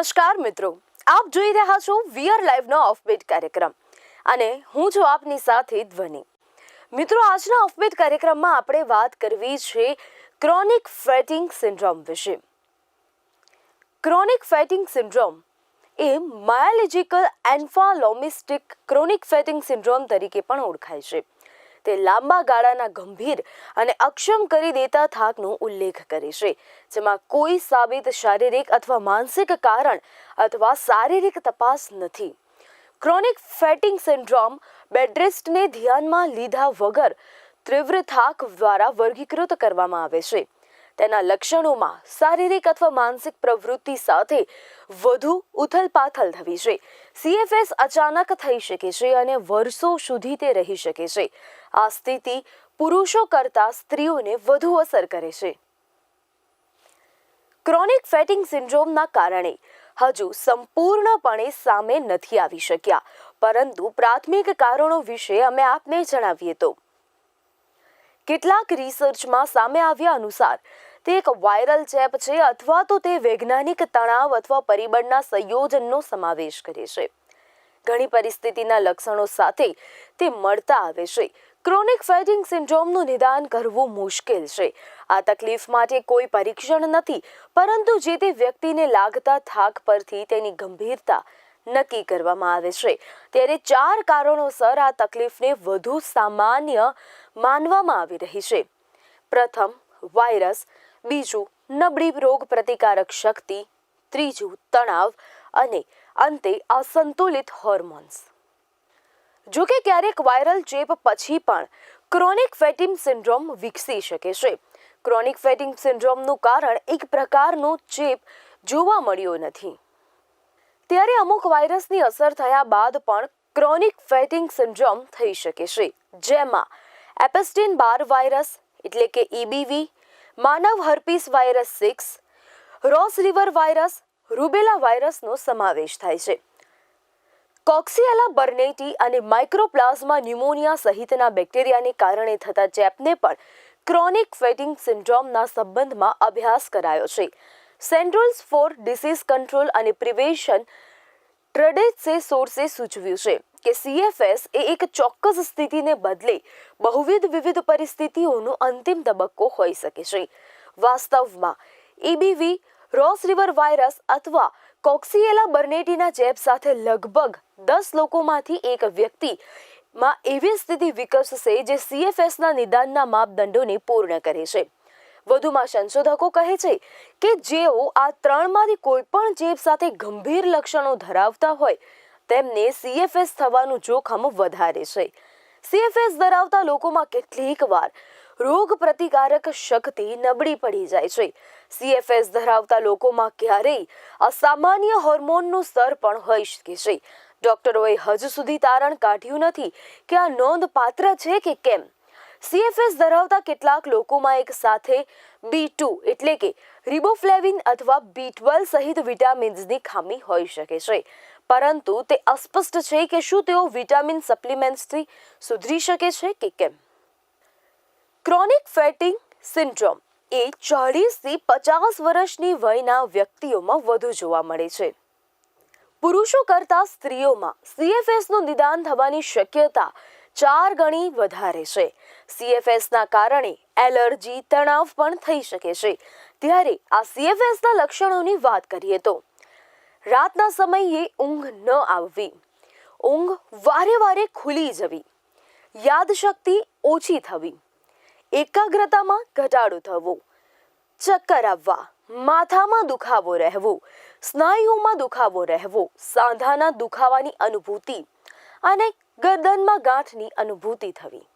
નમસ્કાર મિત્રો. આપ જોઈ રહ્યા છો વીઆર લાઈવનો ઓફબીટ કાર્યક્રમ. અને હું છું આપની સાથે ધ્વનિ. મિત્રો, આજના ઓફબીટ કાર્યક્રમમાં આપણે વાત કરવી છે ક્રોનિક ફેટિંગ સિન્ડ્રોમ વિશે. ક્રોનિક ફેટિંગ સિન્ડ્રોમ એ myalgic encephalomyelitis chronic fatigue syndrome તરીકે પણ ઓળખાય છે. તે લાંબા ગાળાના ગંભીર અને અક્ષમ કરી દેતા થાકનો ઉલ્લેખ કરે છે, જેમાં કોઈ સાબિત શારીરિક અથવા માનસિક કારણ અથવા શારીરિક તપાસ નથી. ક્રોનિક ફેટિંગ સિન્ડ્રોમ બેડરેસ્ટને ધ્યાનમાં લીધા વગર તીવ્ર થાક દ્વારા વર્ગીકૃત કરવામાં આવે છે. તેના લક્ષણોમાં શારીરિક અથવા માનસિક પ્રવૃત્તિ સાથે વધુ ઉથલપાથલ થવી છે. સીએફએસ અચાનક થઈ શકે છે અને વર્ષો સુધી તે રહી શકે છે. આ સ્થિતિ પુરુષો કરતાં સ્ત્રીઓને વધુ અસર કરે છે. ક્રોનિક ફેટિંગ સિન્ડ્રોમના કારણે હજુ સંપૂર્ણપણે સામે નથી આવી શક્યા, પરંતુ પ્રાથમિક કારણો વિશે અમે આપને જણાવીએ તો. કેટલાક રિસર્ચમાં સામે આવ્યા અનુસાર, તે એક વાયરલ ચેપ છે અથવા તો તે વૈજ્ઞાનિક તણાવ અથવા પરિબળના સંયોજનનો સમાવેશ કરે છે. ઘણી પરિસ્થિતિના લક્ષણો સાથે તે મળતા આવે છે ક્રોનિક ફેટિંગ સિન્ડ્રોમનું નિદાન કરવું મુશ્કેલ છે. આ તકલીફ માટે કોઈ પરીક્ષણ નથી, પરંતુ જે તે વ્યક્તિને લાગતા થાક પરથી તેની ગંભીરતા નક્કી કરવામાં આવે છે. ત્યારે ચાર કારણોસર આ તકલીફને વધુ સામાન્ય માનવામાં આવી રહી છે. પ્રથમ, વાયરસ. બીજું, નબળી રોગ પ્રતિકારક શક્તિ. ત્રીજું, તણાવ. અને અંતે, અસંતુલિત હોર્મોન્સ. જો કે ક્યારેક વાયરલ ચેપ પછી પણ ક્રોનિક ફેટિંગ સિન્ડ્રોમ વિકસી શકે છે. ક્રોનિક ફેટિંગ સિન્ડ્રોમનું કારણ એક પ્રકારનો ચેપ જોવા મળ્યો નથી. ત્યારે અમુક વાયરસની અસર થયા બાદ પણ ક્રોનિક ફેટિંગ સિન્ડ્રોમ થઈ શકે છે. જેમાં એપેસ્ટિન બાર વાયરસ એટલે કે ઈબીવી, માનવ herpes virus six, Ross River virus, rubella વાયરસનો સમાવેશ થાય છે. કોક્સિયાલા બર્નેટી અને માઇક્રોપ્લાઝમા ન્યુમોનિયા સહિતના બેક્ટેરિયાને કારણે થતા ચેપને પણ ક્રોનિક ફેટિંગ સિન્ડ્રોમના સંબંધમાં અભ્યાસ કરાયો છે. સેન્ટ્રલ્સ ફોર ડિસીઝ કંટ્રોલ અને પ્રિવેન્શન ટ્રડેસે સોર્સે સૂચવ્યું છે કે સીએફએસ એ એક ચોક્કસ સ્થિતિને બદલે બહુવિધ વિવિધ પરિસ્થિતિઓનો અંતિમ તબક્કો હોઈ શકે છે. વાસ્તવમાં ઈબીવી રોસ રિવર વાયરસ અથવા કોક્સિયેલા બર્નેટીના ચેપ સાથે લગભગ દસ લોકોમાંથી એક વ્યક્તિ માં એવી સ્થિતિ વિકસશે જે સીએફએસના નિદાનના માપદંડોને પૂર્ણ કરે છે. વધુમાં સંશોધકો કહે છે કે જેઓ આ ત્રણમાંથી કોઈ પણ ચેપ સાથે ગંભીર લક્ષણો ધરાવતા હોય, તેમને સીએફએસ થવાનું જોખમ વધારે છે. સીએફએસ ધરાવતા લોકોમાં કેટલીક વાર રોગ પ્રતિકારક શક્તિ નબળી પડી જાય છે. સીએફએસ ધરાવતા લોકોમાં ક્યારેય અસામાન્ય હોર્મોનનું સ્તર પણ હોઈ શકે છે. ડોક્ટરોએ હજુ સુધી તારણ કાઢ્યું નથી કે આ નોંધપાત્ર છે કે કેમ? સીએફએસ ધરાવતા કેટલાક લોકોમાં એક સાથે બી ટુ એટલે કે રિબોફ્લેવિન અથવા બી ટ્વેલ્વ સહિત વિટામિન્સની ખામી હોઈ શકે છે. પરંતુ તે અસ્પષ્ટ છે કે શું તેઓ વિટામિન સપ્લિમેન્ટ્સથી સુધરી શકે છે કે કેમ? ક્રોનિક ફેટિંગ સિન્ડ્રોમ એ ચાળીસથી પચાસ વર્ષની વયના વ્યક્તિઓમાં વધુ જોવા મળે છે. પુરુષો કરતાં સ્ત્રીઓમાં સીએફએસનું નિદાન થવાની શક્યતા ચાર ગણી વધારે છે. સીએફએસના કારણે એલર્જી, તણાવ પણ થઈ શકે છે. ત્યારે આ સીએફએસના લક્ષણોની વાત કરીએ તો, રાતના સમયે ઊંઘ ન આવવી, ઊંઘ વારે વારે ખુલી જવી, યાદશક્તિ ઓછી થવી, એકાગ્રતામાં ઘટાડો થવો, ચક્કર આવવા, માથામાં દુખાવો રહેવો, સ્નાયુઓમાં દુખાવો રહેવો, સાંધાના દુખાવાની અનુભૂતિ અને ગરદનમાં ગાંઠની અનુભૂતિ થવી.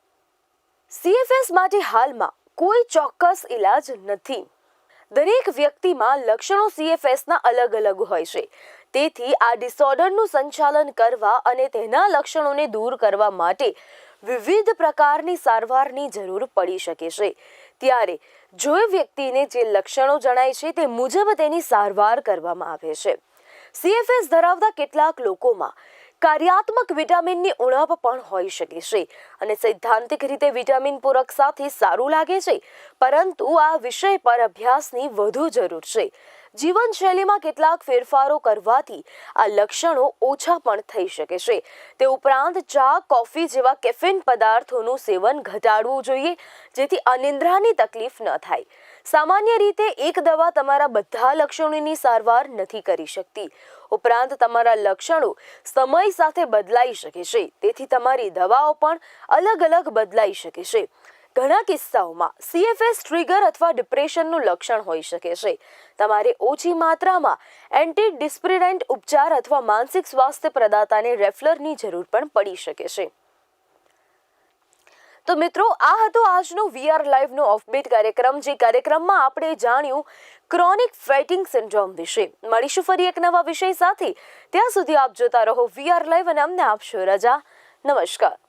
સીએફએસ માટે હાલમાં કોઈ ચોક્કસ ઇલાજ નથી. દરેક વ્યક્તિમાં લક્ષણો સીએફએસના અલગ અલગ હોય છે. તેથી આ ડિસઓર્ડરનું સંચાલન કરવા અને તેના લક્ષણોને દૂર કરવા માટે વિવિધ પ્રકારની સારવારની જરૂર પડી શકે છે. ત્યારે જો વ્યક્તિને જે લક્ષણો જણાય છે તે મુજબ તેની સારવાર કરવામાં આવે છે. સીએફએસ ધરાવતા કેટલાક લોકોમાં કાર્યાત્મક વિટામિનની ઉણપ પણ હોઈ શકે છે અને સૈદ્ધાંતિક રીતે વિટામિન પૂરક સાથે સારું લાગે છે, પરંતુ આ વિષય પર અભ્યાસની વધુ જરૂર છે. જીવનશૈલીમાં કેટલાક ફેરફારો કરવાથી આ લક્ષણો ઓછા પણ થઈ શકે છે. તે ઉપરાંત ચા, કોફી જેવા કેફીન પદાર્થોનું સેવન ઘટાડવું જોઈએ, જેથી અનિદ્રાની તકલીફ ન થાય. સામાન્ય રીતે એક દવા તમારા બધા લક્ષણોની સારવાર નથી કરી શકતી. ઉપરાંત તમારા લક્ષણો સમય સાથે બદલાઈ શકે છે, તેથી તમારી દવાઓ પણ અલગ અલગ બદલાઈ શકે છે. ઘણા કિસ્સાઓમાં સીએફએસ ટ્રિગર અથવા ડિપ્રેશનનું લક્ષણ હોઈ શકે છે. તમારે ઓછી માત્રામાં એન્ટી ડિસ્પ્રિડન્ટ ઉપચાર અથવા માનસિક સ્વાસ્થ્ય પ્રદાતાને રેફલરની જરૂર પણ પડી શકે છે. તો મિત્રો, આ હતો આજનો વીઆર લાઈવનો ઓફબીટ કાર્યક્રમ, જે કાર્યક્રમમાં આપણે જાણ્યું ક્રોનિક ફેટિંગ સિન્ડ્રોમ વિશે. મળીશું ફરી એક નવા વિષય સાથે. ત્યાં સુધી આપ જોતા રહો વીઆર લાઈવ અને અમને આપશો રજા. નમસ્કાર.